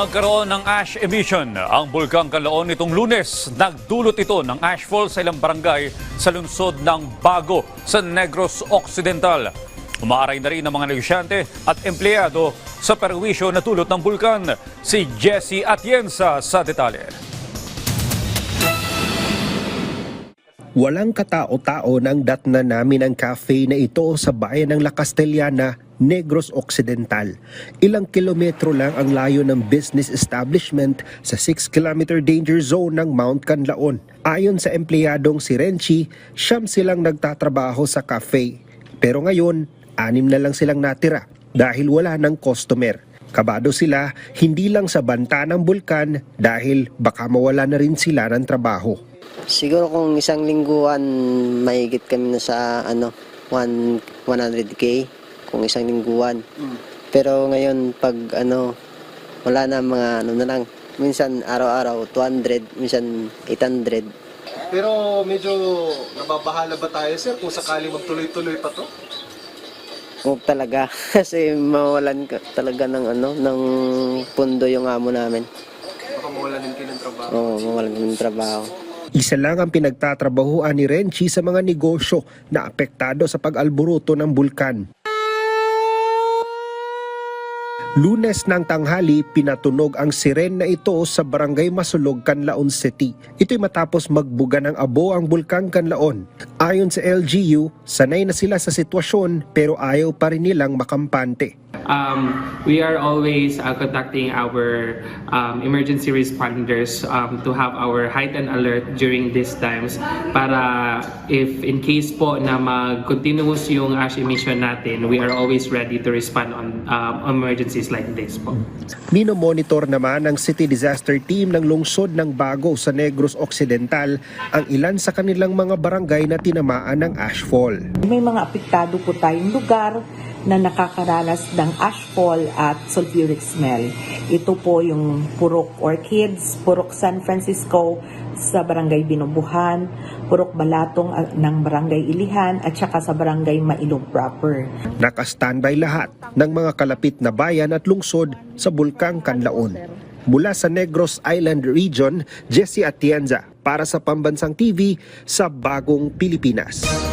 Nagkaroon ng ash emission ang Bulkang Kalaon nitong lunes. Nagdulot ito ng ashfall sa ilang barangay sa lungsod ng Bago sa Negros Occidental. Umaaray na rin ang mga negosyante at empleyado sa perwisyo na dulot ng bulkan. Si Jesse Atienza sa detalye. Walang katao-tao nang datna namin ang cafe na ito sa bayan ng La Castellana, Negros Occidental. Ilang kilometro lang ang layo ng business establishment sa 6-kilometer danger zone ng Mount Canlaon. Ayon sa empleyadong si Renchi, siyam silang nagtatrabaho sa cafe. Pero ngayon, anim na lang silang natira dahil wala ng customer. Kabado sila hindi lang sa banta ng bulkan dahil baka mawala na rin sila ng trabaho. Siguro kung isang lingguan, mahigit kami na sa ano, one- 100k kung isang lingguan. Pero ngayon pag ano, wala na mga ano na lang. Minsan araw-araw 200, minsan 800. Pero medyo nababahala ba tayo sir kung sakali magtuloy-tuloy pa to? Huwag talaga kasi mawalan ka talaga ng ano, ng pundo yung amo namin. Baka mawalan din kayo ng trabaho. Oo, mawalan kami ng trabaho. Isa lang ang pinagtatrabahuan ni Renchi sa mga negosyo na apektado sa pag-alburuto ng bulkan. Lunes ng tanghali, pinatunog ang siren na ito sa barangay Masulog, Canlaon City. Ito'y matapos magbuga ng abo ang bulkang Canlaon. Ayon sa LGU, sanay na sila sa sitwasyon pero ayaw pa rin nilang makampante. Um, we are always uh, contacting our um, emergency responders um, to have our heightened alert during these times para if in case po na mag-continuous yung ash emission natin, we are always ready to respond on um, emergencies like this po. Minomonitor naman ng City Disaster Team ng lungsod ng Bago sa Negros Occidental ang ilan sa kanilang mga barangay na tinamaan ng ashfall. May mga apektado po tayong lugar na nakakaranas ng ashfall at sulfuric smell. Ito po yung Purok Orchids, Purok San Francisco sa Barangay Binubuhan, Purok Balatong ah, ng Barangay Ilihan at saka sa Barangay Mailog proper. Naka-standby lahat ng mga kalapit na bayan at lungsod sa Bulkang Canlaon. Mula sa Negros Island Region, Jesse Atienza para sa Pambansang TV sa Bagong Pilipinas.